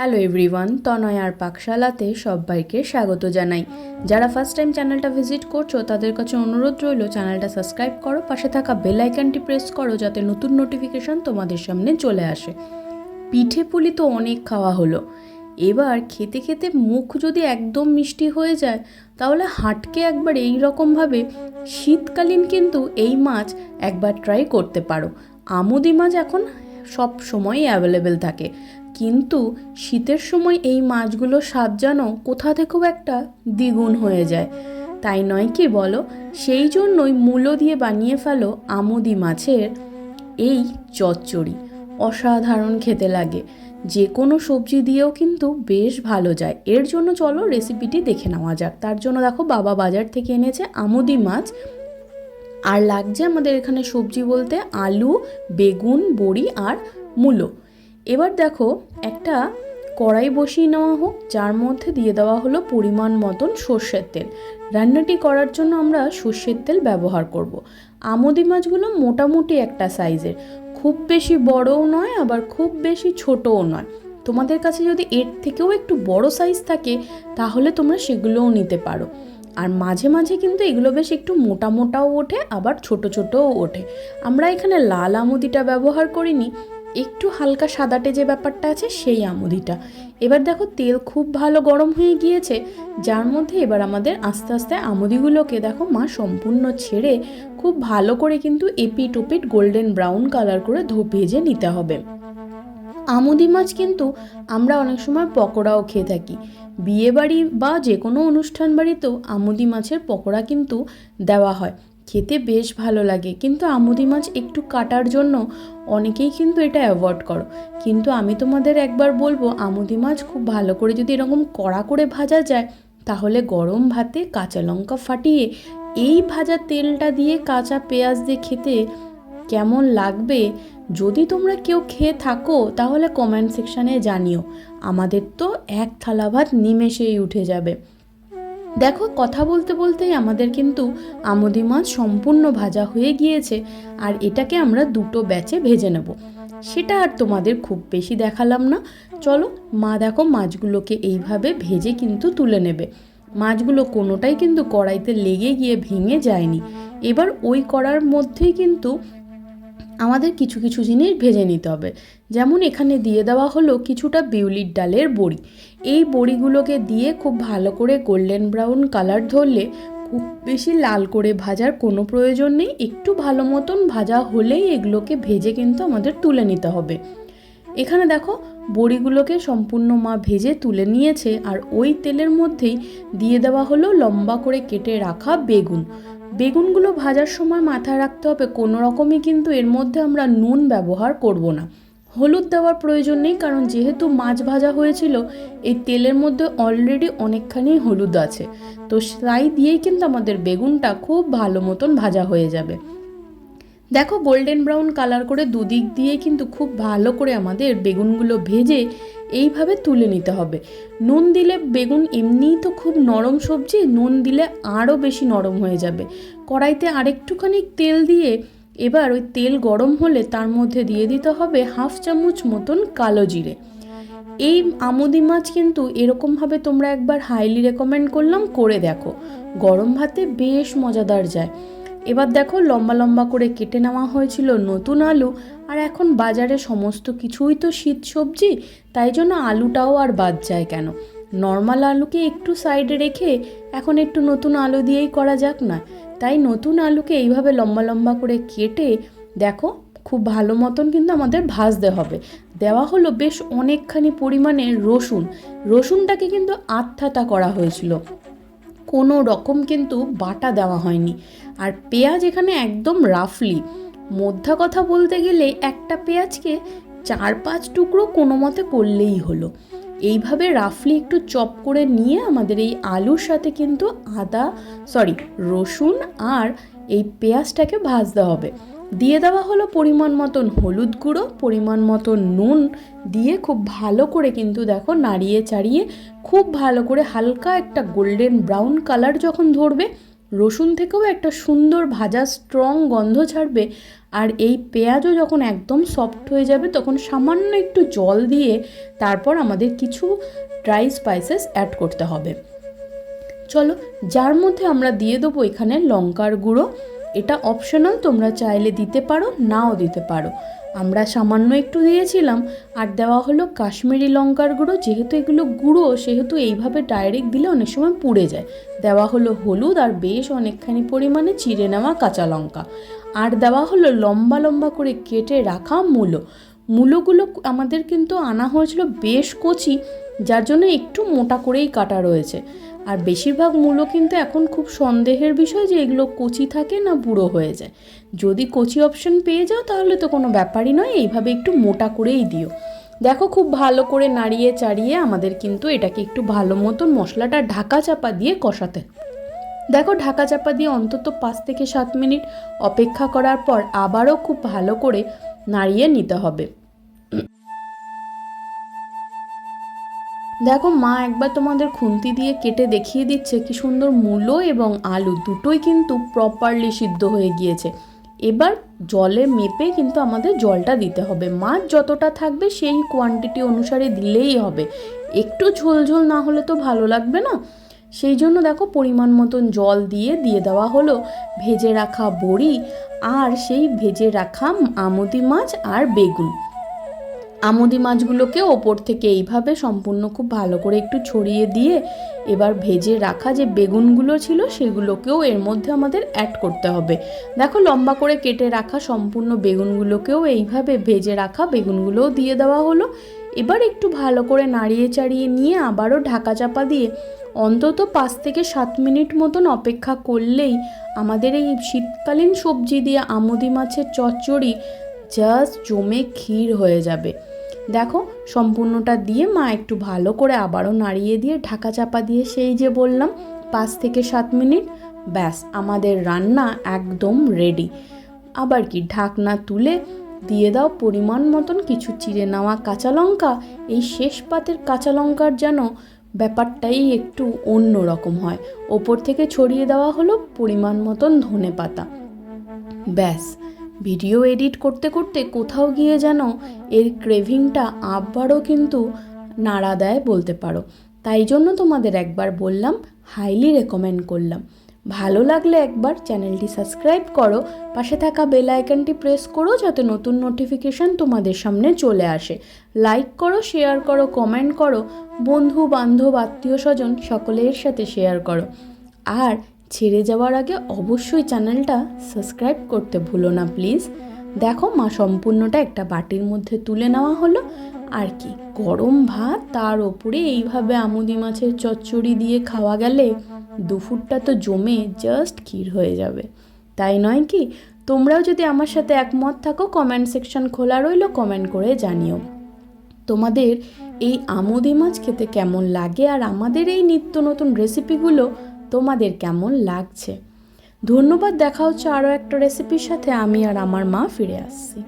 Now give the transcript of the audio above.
Hello everyone তনয় আর পাকশালাতে সবাইকে স্বাগত জানাই। যারা ফার্স্ট টাইম চ্যানেলটা ভিজিট করছ, তাদের কাছে অনুরোধ রইল চ্যানেলটা সাবস্ক্রাইব করো, পাশে থাকা বেল আইকনটি প্রেস করো, যাতে নতুন নোটিফিকেশন তোমাদের সামনে চলে আসে। পিঠে পুলি তো অনেক খাওয়া হলো। এবার খেতে খেতে মুখ যদি একদম মিষ্টি হয়ে যায়, তাহলে হাটকে একবার এই রকমভাবে শীতকালীন কিন্তু এই মাছ একবার ট্রাই করতে পারো। আমুদি মাছ এখন সব সময়ই অ্যাভেলেবেল থাকে। কিন্তু শীতের সময় এই মাছগুলোর স্বাদ যেন কোথা থেকেও একটা দ্বিগুণ হয়ে যায়। তাই নয় কি বলো? সেই জন্যই মূলো দিয়ে বানিয়ে ফেলো আমুদি মাছের এই চচ্চড়ি। অসাধারণ খেতে লাগে। যে কোনো সবজি দিয়েও কিন্তু বেশ ভালো যায়। এর জন্য চলো রেসিপিটি দেখে নেওয়া যাক। তার জন্য দেখো বাবা বাজার থেকে এনেছে আমুদি মাছ। আর লাগছে আমাদের এখানে সবজি বলতে আলু, বেগুন, বড়ি আর মূলো। এবার দেখো একটা কড়াই বসিয়ে নেওয়া হোক, যার মধ্যে দিয়ে দেওয়া হলো পরিমাণ মতন সর্ষের তেল। রান্নাটি করার জন্য আমরা সর্ষের তেল ব্যবহার করব। আমুদি মাছগুলো মোটামুটি একটা সাইজের। খুব বেশি বড়ও নয়, আবার খুব বেশি ছোটও নয়। তোমাদের কাছে যদি এর থেকেও একটু বড় সাইজ থাকে, তাহলে তোমরা সেগুলোও নিতে পারো। আর মাঝে মাঝে কিন্তু এগুলো বেশ একটু মোটা মোটাও ওঠে, আবার ছোট ছোটও ওঠে। আমরা এখানে লাল আমুদিটা ব্যবহার করিনি। একটু হালকা সাদাটে যে ব্যাপারটা আছে, সেই আমুদিটা। এবার দেখো, তেল খুব ভালো গরম হয়ে গিয়েছে, যার মধ্যে এবার আমাদের আস্তে আস্তে আমুদিগুলোকে দেখো মা সম্পূর্ণ ছেড়ে খুব ভালো করে কিন্তু এপিট ওপিট গোল্ডেন ব্রাউন কালার করে ধো ভেজে নিতে হবে। আমুদি মাছ কিন্তু আমরা অনেক সময় পকোড়াও খেয়ে থাকি। বিয়ে বাড়ি বা যে কোনো অনুষ্ঠান বাড়িতেও আমুদি মাছের পকোড়া কিন্তু দেওয়া হয়। খেতে বেশ ভালো লাগে। কিন্তু আমুদি মাছ একটু কাটার জন্য অনেকেই কিন্তু এটা অ্যাভয়েড করো। কিন্তু আমি তোমাদের একবার বলব, আমুদি মাছ খুব ভালো করে যদি এরকম কড়া করে ভাজা যায়, তাহলে গরম ভাতে কাঁচা লঙ্কা ফাটিয়ে এই ভাজা তেলটা দিয়ে কাঁচা পেঁয়াজ দিয়ে খেতে কেমন লাগবে, যদি তোমরা কেউ খেয়ে থাকো, তাহলে কমেন্ট সেকশানে জানিও। আমাদের তো এক থালা ভাত নিমেষেই উঠে যাবে। দেখো, কথা বলতে বলতেই আমাদের কিন্তু আমদি মাছ সম্পূর্ণ ভাজা হয়ে গিয়েছে আর এটাকে আমরা দুটো ব্যাচে ভেজে নেব। সেটা আর তোমাদের খুব বেশি দেখালাম না। চলো, মা দেখো মাছগুলোকে এইভাবে ভেজে কিন্তু তুলে নেবে। মাছগুলো কোনোটাই কিন্তু কড়াইতে লেগে গিয়ে ভেঙে যায়নি। এবার ওই কড়ার মধ্যেই কিন্তু আমাদের কিছু কিছু জিনিস ভেজে নিতে হবে। যেমন এখানে দিয়ে দেওয়া হলো কিছুটা বিউলির ডালের বড়ি। এই বড়িগুলোকে দিয়ে খুব ভালো করে গোল্ডেন ব্রাউন কালার ধরলে খুব বেশি লাল করে ভাজার কোনো প্রয়োজন নেই। একটু ভালো মতন ভাজা হলেই এগুলোকে ভেজে কিন্তু আমাদের তুলে নিতে হবে। এখানে দেখো, বড়িগুলোকে সম্পূর্ণ মা ভেজে তুলে নিয়েছে আর ওই তেলের মধ্যেই দিয়ে দেওয়া হলো লম্বা করে কেটে রাখা বেগুন। বেগুনগুলো ভাজার সময় মাথায় রাখতে হবে। কোনো রকমই কিন্তু এর মধ্যে আমরা নুন ব্যবহার করব না। হলুদ দেওয়ার প্রয়োজন নেই, কারণ যেহেতু মাছ ভাজা হয়েছিল, এই তেলের মধ্যে অলরেডি অনেকখানি হলুদ আছে। তো তাই দিয়েই কিন্তু আমাদের বেগুনটা খুব ভালো মতন ভাজা হয়ে যাবে। দেখো গোল্ডেন ব্রাউন কালার করে দুদিক দিয়ে কিন্তু খুব ভালো করে আমাদের বেগুনগুলো ভেজে এইভাবে তুলে নিতে হবে। নুন দিলে বেগুন এমনিই তো খুব নরম সবজি, নুন দিলে আরও বেশি নরম হয়ে যাবে। কড়াইতে আরেকটুখানি তেল দিয়ে এবার ওই তেল গরম হলে তার মধ্যে দিয়ে দিতে হবে হাফ চামচ মতন কালো জিরে। এই আমুদি মাছ কিন্তু এরকমভাবে তোমরা একবার হাইলি রেকমেন্ড করলাম, করে দেখো। গরম ভাতে বেশ মজাদার যায়। এবার দেখো লম্বা লম্বা করে কেটে নেওয়া হয়েছিল নতুন আলু, আর এখন বাজারে সমস্ত কিছুই তো শীত সবজি, তাই জন্য আলুটাও আর বাদ যায় কেন? নর্মাল আলুকে একটু সাইডে রেখে এখন একটু নতুন আলু দিয়েই করা যাক না। তাই নতুন আলুকে এইভাবে লম্বা লম্বা করে কেটে দেখো খুব ভালো মতন কিন্তু আমাদের ভাজতে হবে। দেওয়া হলো বেশ অনেকখানি পরিমাণে রসুন। রসুনটাকে কিন্তু আত্মাতা করা হয়েছিল। কোনো রকম কিন্তু বাটা দেওয়া হয়নি। আর পেঁয়াজ এখানে একদম রাফলি। মধ্যা কথা বলতে গেলে একটা পেঁয়াজকে চার পাঁচ টুকরো কোনো মতে করলেই হলো। এইভাবে রাফলি একটু চপ করে নিয়ে আমাদের এই আলুর সাথে কিন্তু আদা সরি রসুন আর এই পেঁয়াজটাকে ভাজতে হবে। দিয়ে দেওয়া হলো পরিমাণ মতন হলুদ গুঁড়ো, পরিমাণ মতন নুন দিয়ে খুব ভালো করে কিন্তু দেখো নাড়িয়ে চাড়িয়ে খুব ভালো করে হালকা একটা গোল্ডেন ব্রাউন কালার যখন ধরবে, রসুন থেকেও একটা সুন্দর ভাজা স্ট্রং গন্ধ ছাড়বে আর এই পেঁয়াজও যখন একদম সফট হয়ে যাবে তখন সামান্য একটু জল দিয়ে তারপর আমাদের কিছু ড্রাই স্পাইসেস অ্যাড করতে হবে। চলো, যার মধ্যে আমরা দিয়ে দেবো এখানে লঙ্কার গুঁড়ো এটা অপশনাল তোমরা চাইলে দিতে পারো, নাও দিতে পারো। আমরা সামান্য একটু দিয়েছিলাম, আর দেওয়া হলো কাশ্মীরি লঙ্কার গুঁড়ো, যেহেতু এগুলো গুঁড়ো, সেহেতু এইভাবে ডাইরেক্ট দিলে অনেক সময় পুড়ে যায়। দেওয়া হলো হলুদ, আর বেশ অনেকখানি পরিমাণে চিড়ে নেওয়া কাঁচা লঙ্কা। আর দেওয়া হলো লম্বা লম্বা করে কেটে রাখা মূলো। মূলোগুলো আমাদের কিন্তু আনা হয়েছিল বেশ কচি, যার জন্য একটু মোটা করেই কাটা রয়েছে। আর বেশিরভাগ মূলো কিন্তু এখন খুব সন্দেহের বিষয় যে এগুলো কচি থাকে না বুড়ো হয়ে যায়। যদি কচি অপশন পেয়ে যাও তাহলে তো কোনো ব্যাপারই নয়, এইভাবে একটু মোটা করেই দিও। দেখো খুব ভালো করে নাড়িয়ে চাড়িয়ে আমাদের কিন্তু এটাকে একটু ভালো মতন মশলাটা ঢাকা চাপা দিয়ে কষাতে। দেখো ঢাকা চাপা দিয়ে অন্তত পাঁচ থেকে সাত মিনিট অপেক্ষা করার পর আবারও খুব ভালো করে নাড়িয়ে নিতে হবে। দেখো মা একবার তোমাদের খুন্তি দিয়ে কেটে দেখিয়ে দিচ্ছে কি সুন্দর মূলো এবং আলু দুটোই কিন্তু প্রপারলি সিদ্ধ হয়ে গিয়েছে। এবার জলে মেপে কিন্তু আমাদের জলটা দিতে হবে। মাছ যতটা থাকবে সেই কোয়ান্টিটি অনুসারে দিলেই হবে। একটু ঝোল ঝোল না হলে তো ভালো লাগবে না। সেই জন্য দেখো পরিমাণ মতন জল দিয়ে দিয়ে দেওয়া হলো। ভেজে রাখা বড়ি আর সেই ভেজে রাখা আমুদি মাছ আর বেগুন। আমুদি মাছগুলোকে ওপর থেকে এইভাবে সম্পূর্ণ খুব ভালো করে একটু ছড়িয়ে দিয়ে এবার ভেজে রাখা যে বেগুনগুলো ছিল সেগুলোকেও এর মধ্যে আমাদের অ্যাড করতে হবে। দেখো লম্বা করে কেটে রাখা সম্পূর্ণ বেগুনগুলোকেও এইভাবে ভেজে রাখা বেগুনগুলোও দিয়ে দেওয়া হলো। এবার একটু ভালো করে নাড়িয়ে চাড়িয়ে নিয়ে আবারও ঢাকা চাপা দিয়ে অন্তত পাঁচ থেকে সাত মিনিট মতন অপেক্ষা করলেই আমাদের এই শীতকালীন সবজি দিয়ে আমুদি মাছের চচ্চড়ি জাস্ট জমে ক্ষীর হয়ে যাবে। দেখো, সম্পূর্ণটা দিয়ে মা একটু ভালো করে আবারও নাড়িয়ে দিয়ে ঢাকা চাপা দিয়ে সেই যে বললাম, পাঁচ থেকে সাত মিনিট, ব্যাস, আমাদের রান্না একদম রেডি আবার কি, ঢাকনা তুলে দিয়ে দাও পরিমাণ মতন কিছু চিড়ে নেওয়া কাঁচা লঙ্কা। এই শেষ পাতের কাঁচা লঙ্কার যেন ব্যাপারটাই একটু অন্য রকম হয়। ওপর থেকে ছড়িয়ে দেওয়া হলো পরিমাণ মতন ধনে পাতা। ব্যাস ভিডিও এডিট করতে করতে কোথাও গিয়ে যেন এর ক্রেভিংটা আবারও কিন্তু নাড়া দেয় বলতে পারো। তাই জন্য তোমাদের একবার বললাম হাইলি রেকমেন্ড করলাম। ভালো লাগলে একবার চ্যানেলটি সাবস্ক্রাইব করো, পাশে থাকা বেল আইকনটি প্রেস করো যাতে নতুন নোটিফিকেশান তোমাদের সামনে চলে আসে। লাইক করো শেয়ার করো কমেন্ট করো বন্ধু বান্ধব আত্মীয় স্বজন সকলের সাথে শেয়ার করো। আর ছেড়ে যাওয়ার আগে অবশ্যই চ্যানেলটা সাবস্ক্রাইব করতে ভুলো না, প্লিজ। দেখো, মা সম্পূর্ণটা একটা বাটির মধ্যে তুলে নেওয়া হলো। আর কি, গরম ভাত, তার ওপরে এইভাবে আমুদি মাছের চচ্চড়ি দিয়ে খাওয়া গেলে দুপুরটা তো জমে জাস্ট ক্ষীর হয়ে যাবে। তাই নয় কি? তোমরাও যদি আমার সাথে একমত থাকো কমেন্ট সেকশন খোলা রইল কমেন্ট করে জানিও। তোমাদের এই আমুদি মাছ খেতে কেমন লাগে? আর আমাদের এই নিত্য নতুন রেসিপিগুলো তোমাদের কেমন লাগছে? ধন্যবাদ, দেখা হচ্ছে আরও একটা রেসিপির সাথে। আমি আর আমার মা ফিরে আসছি।